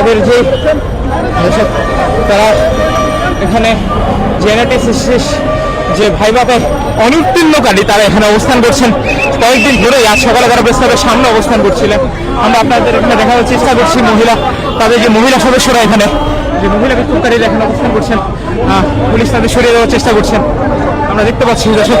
তাদের যে তারা এখানে জেনেটিক শেষ যে ভাইভাবে অনুত্তীর্ণকারী তারা এখানে অবস্থান করছেন। কয়েকদিন ধরেই আজ সকালে তারা প্রেস ক্লাবের সামনে অবস্থান করছিলেন। আমরা আপনাদের এখানে দেখানোর চেষ্টা করছি মহিলা, তাদের যে মহিলা সদস্যরা এখানে, যে মহিলা বিক্ষোভকারীরা এখানে অবস্থান করছেন পুলিশ তাদের সরিয়ে দেওয়ার চেষ্টা করছেন। আমরা দেখতে পাচ্ছি দর্শক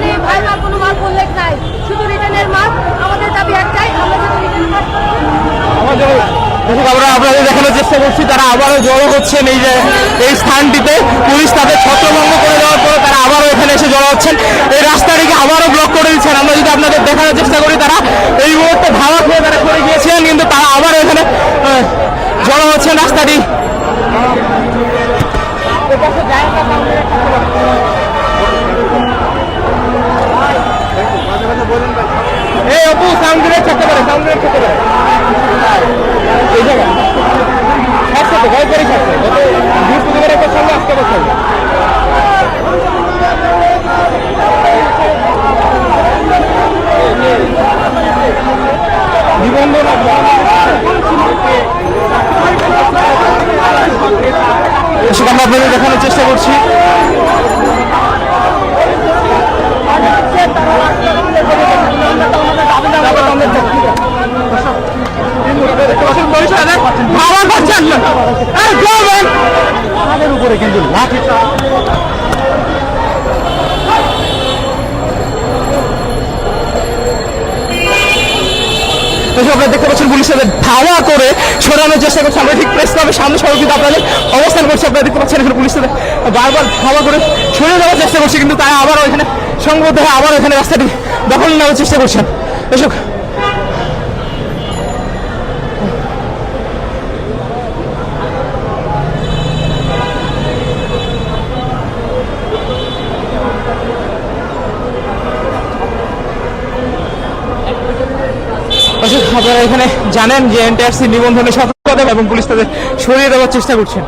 সেখানে ভাইবার কোনো মার্ক উল্লেখ নাই। শুধু রিটার্নের মার্ক আমাদের দাবি একটাই আমরা আমাদের আমরা আপনাদের দেখানোর চেষ্টা করছি তারা আবারও জড়ো হচ্ছেন এই যে এই স্থানটিতে। পুলিশ তাদের ছত্রভঙ্গ করে দেওয়ার পরে তারা আবারও এখানে এসে জড়ো হচ্ছেন। এই রাস্তাটিকে আবারও ব্লক করে দিচ্ছেন। আমরা যদি আপনাদের দেখানোর চেষ্টা করি তারা এই মুহূর্তে ধাওয়া খেয়ে তারা করে গিয়েছিলেন কিন্তু তারা আবারও এখানে জড়ো হচ্ছেন রাস্তাটি। এই অপু সাউন্ড গ্রেড থাকতে পারে সাউন্ড গ্রেড থাকতে পারে এই জায়গায় থাকছে তো ভয় করে থাকছে গত বৃহস্পতিবার একটা সঙ্গে আসতে পারছে নিবন্ধন সেটা আমরা আপনাদের দেখানোর চেষ্টা করছি ভাবা পাচ্ছেন না আরে গভর্নমেন্ট তাদের উপরে কিন্তু লাঠি এসব আপনারা দেখতে পাচ্ছেন পুলিশ তাদের ধাওয়া করে সরানোর চেষ্টা করছে প্রেস ক্লাবের সামনে সড়কিতে আপনাদের অবস্থান করছি, আপনারা দেখতে পাচ্ছেন এখানে পুলিশ বারবার ধাওয়া করে সরিয়ে দেওয়ার চেষ্টা করছে, কিন্তু তারা সংবদ্ধ হয়ে আবার রাস্তাটি দখল নেওয়ার চেষ্টা করছেন। এসব আপনারা এখানে জানেন যে এনটিআরসি নিবন্ধনে সতর্কতা এবং পুলিশ তাদের সরিয়ে দেওয়ার চেষ্টা করছেন।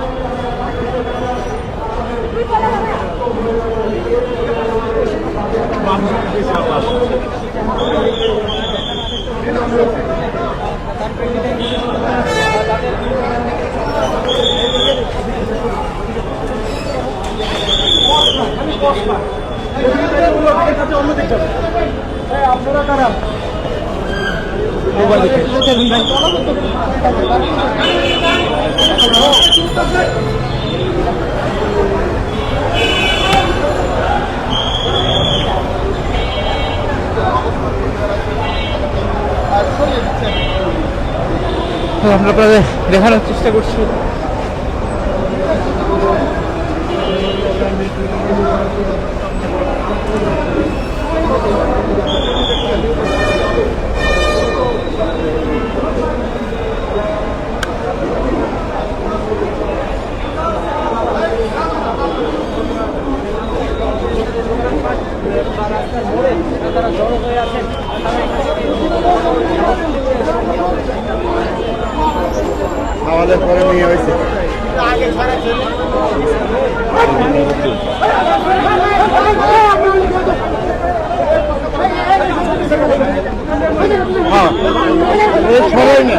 আপনারা কারা? আমরা আপনাদের দেখানোর চেষ্টা করছি। তারা জড়ো হয়ে আছেন। আমাদের পরে নিয়ে হয়েছে। হ্যাঁ, সবাই না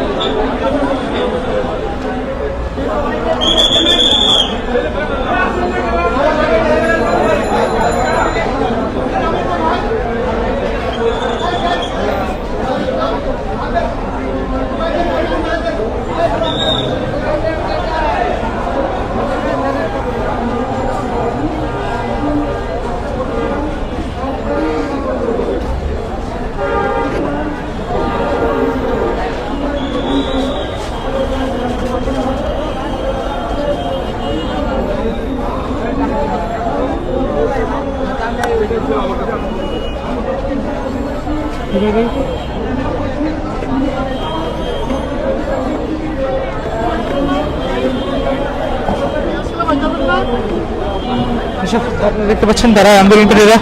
এসব আপনারা দেখতে পাচ্ছেন তারা আন্দোলনকারীরা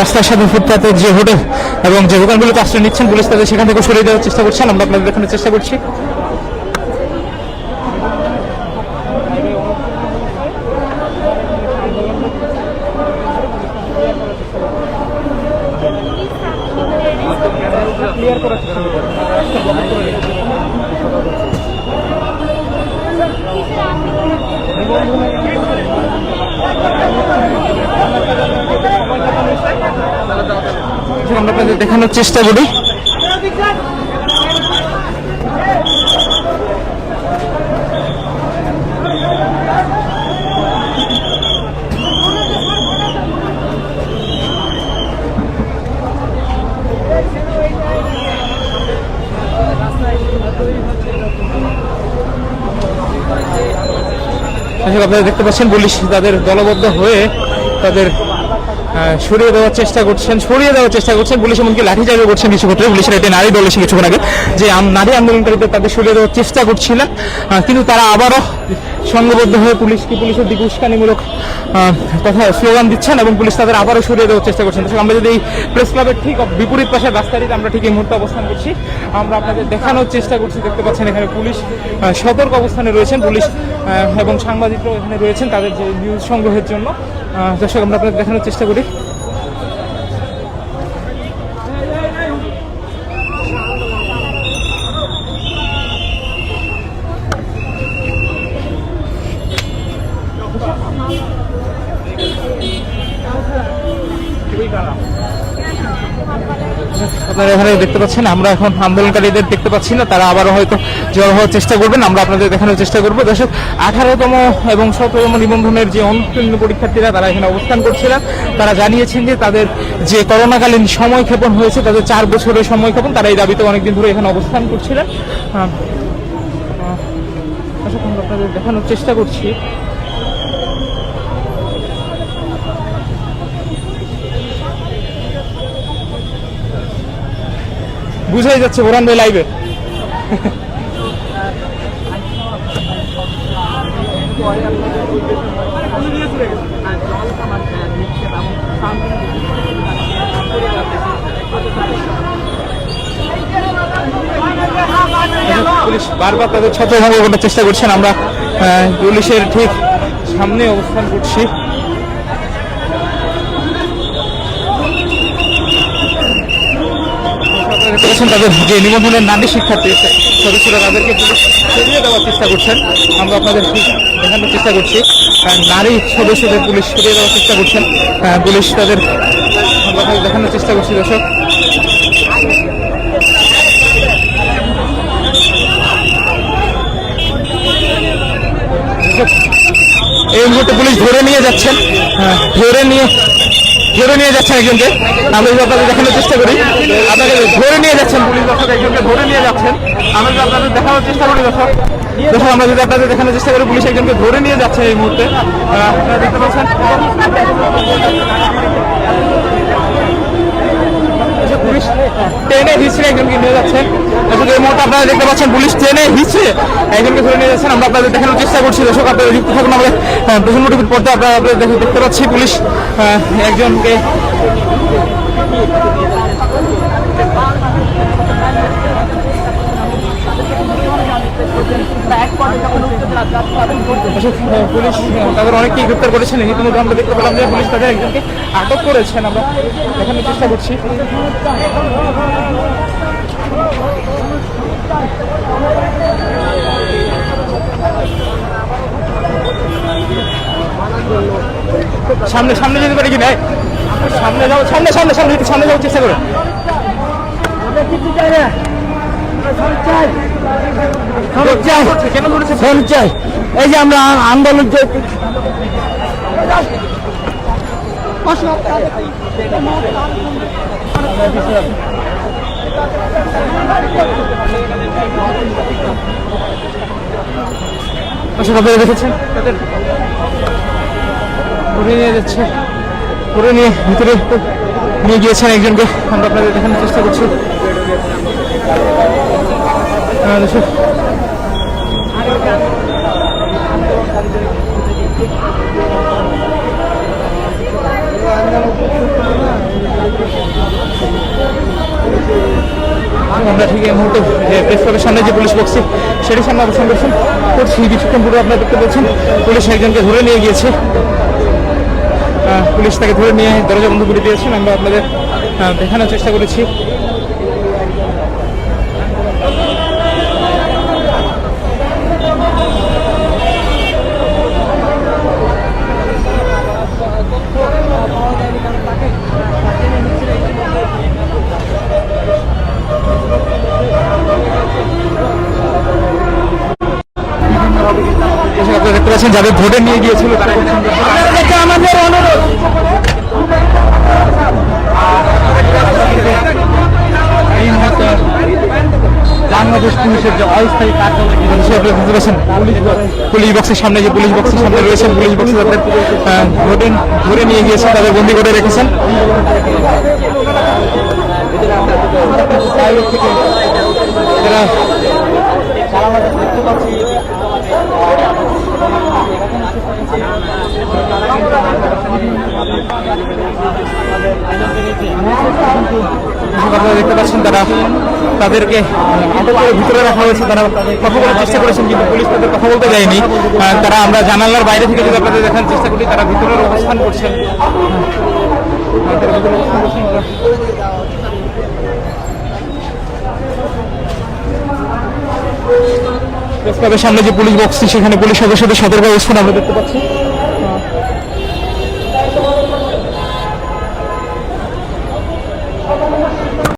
রাস্তার সাথে ফুটপাতে যে হোটেল এবং যে দোকানগুলোতে আশ্রয় নিচ্ছেন পুলিশ তাদের সেখান থেকে সরিয়ে দেওয়ার চেষ্টা করছেন। আমরা আপনাদের দেখানোর চেষ্টা করছি। আমরা আপনাদের দেখানোর চেষ্টা করি। আপনারা দেখতে পাচ্ছেন পুলিশ তাদের দলবদ্ধ হয়ে তাদের সরিয়ে দেওয়ার চেষ্টা করছেন, সরিয়ে দেওয়ার চেষ্টা করছেন। পুলিশ এমনকি লাঠিচার্জও করছেন কিছু ক্ষেত্রে। পুলিশের একটি নারী দল এসে কিছুক্ষণ আগে। যে নারী আন্দোলনকারীদের তাদের সরিয়ে দেওয়ার চেষ্টা করছিলেন কিন্তু তারা আবারও সংঘবদ্ধ হয়ে পুলিশকে পুলিশের দিকে উস্কানিমূলক কথা স্লোগান দিচ্ছেন এবং পুলিশ তাদের আবারও সরিয়ে দেওয়ার চেষ্টা করছেন। আমরা যদি এই প্রেস ক্লাবের ঠিক বিপরীত পাশে রাস্তাটিতে আমরা ঠিক এই মুহূর্তে অবস্থান করছি, আমরা আপনাদের দেখানোর চেষ্টা করছি। দেখতে পাচ্ছেন এখানে পুলিশ সতর্ক অবস্থানে রয়েছেন। পুলিশ এবং সাংবাদিকরাও এখানে রয়েছেন তাদের যে নিউজ সংগ্রহের জন্য। দর্শক, আমরা আপনাদের দেখানোর চেষ্টা করি। আপনারা এখানে দেখতে পাচ্ছেন, আমরা এখন আন্দোলনকারীদের দেখতে পাচ্ছি না, তারা আবারও হয়তো জড়ো হওয়ার চেষ্টা করবেন, আমরা আপনাদের দেখানোর চেষ্টা করব। দর্শক, আঠারোতম এবং সতেরোতম নিবন্ধনের যে অনুত্তীর্ণ পরীক্ষার্থীরা, তারা এখানে অবস্থান করছিলেন। তারা জানিয়েছেন যে তাদের যে করোনাকালীন সময় ক্ষেপণ হয়েছে, তাদের চার বছরের সময় ক্ষেপণ তারা এই দাবিতে অনেকদিন ধরে এখানে অবস্থান করছিলেন। আমরা আপনাদের দেখানোর চেষ্টা করছি। বুঝাই যাচ্ছে বোরান ভাই লাইভে পুলিশ বারবার তাদের ছত্রভঙ্গ করার চেষ্টা করছেন, আমরা পুলিশের ঠিক সামনে অবস্থান করছি। পাচ্ছেন তাদের যে নিবন্ধনের নারী শিক্ষার্থী সদস্যরা তাদেরকে সরিয়ে দেওয়ার চেষ্টা করছেন। আমরা আপনাদের দেখানোর চেষ্টা করছি। নারী সদস্যদের পুলিশ সরিয়ে দেওয়ার চেষ্টা করছেন। পুলিশ তাদের দেখানোর চেষ্টা করছি, দর্শক। এই মুহূর্তে পুলিশ ধরে নিয়ে যাচ্ছেন। ধরে নিয়ে ধরে নিয়ে যাচ্ছেন একজনকে। আমরা আপনাদের দেখানোর চেষ্টা করি। আপনাকে ধরে নিয়ে যাচ্ছেন পুলিশ দর্শক একজনকে ধরে নিয়ে যাচ্ছেন। আমরা আপনাদের দেখানোর চেষ্টা করি দর্শক। দর্শক, আমরা যদি আপনাদের দেখানোর চেষ্টা করি, পুলিশ একজনকে ধরে নিয়ে যাচ্ছে এই মুহূর্তে। আপনারা দেখতে পাচ্ছেন? পুলিশ ট্রেনে হিসড়ে একজনকে নিয়ে যাচ্ছেন দর্শক এই মুহূর্তে আপনারা দেখতে পাচ্ছেন, পুলিশ ট্রেনে হিসড়ে একজনকে ধরে নিয়ে যাচ্ছেন। আমরা আপনাদের দেখানোর চেষ্টা করছি, দর্শক, আপনারা যুক্ত থাকুন আমাদের প্রথম টিভির পর্দা আপনারা আপনাদের দেখে- দেখতে পাচ্ছি। পুলিশ একজনকে পুলিশ তাদের অনেককেই গ্রেপ্তার করেছেন, ইতিমধ্যে আমরা দেখতে পেলাম যে পুলিশ তাদের একজনকে আটক করেছেন। আমরা দেখানোর চেষ্টা করছি। সামনে সামনে যেতে পারি কি না সামনে যাও, সামনে সামনে সামনে সামনে যাওয়ার চেষ্টা করো। ধরেছে চাই। এই যে আমরা আন্দোলন তাদের নিয়ে ভিতরে নিয়ে গিয়েছেন একজনকে। আমরা আপনাদের দেখানোর চেষ্টা করছি। আমরা ঠিক এই মুহূর্তে প্রেস ক্লাবের সামনে যে পুলিশ বক্সি সেটির সামনে অবস্থান করছেন করছি কিছুক্ষণ পূর্বে আপনারা দেখতে পাচ্ছেন পুলিশ একজনকে ধরে নিয়ে গিয়েছে। পুলিশ তাকে ধরে নিয়ে দরজা বন্ধ করে দিয়েছেন আমরা আপনাদের দেখানোর চেষ্টা করেছি। পাচ্ছেন যাদের ভোটে নিয়ে গিয়েছিল তারা এখানে আমাদের অনুরোধ। বাংলাদেশ পুলিশের যে অস্থায়ী কার্যালয় দেখতে পুলিশ বক্সের সামনে যে পুলিশ বক্সের সামনে রয়েছেন পুলিশ বক্সে তাদের ভোটে ধরে নিয়ে গিয়েছেন তাদের বন্দি করে রেখেছেন। এরা দেখতে পাচ্ছেন তারা তাদেরকে আটক করে ভিতরে রাখা হয়েছে, তারা কথা বলার চেষ্টা করেছেন, কিন্তু পুলিশ তাদের কথা বলতে যায়নি। তারা আমরা জানালার বাইরে থেকে যদি আপনাদের দেখার চেষ্টা করি, তারা ভিতরে অবস্থান করছেন। প্রেস ক্লাবের সামনে যে পুলিশ বক্সটি সেখানে পুলিশ সদস্যদের সতর্ক অবস্থান আমরা দেখতে পাচ্ছি।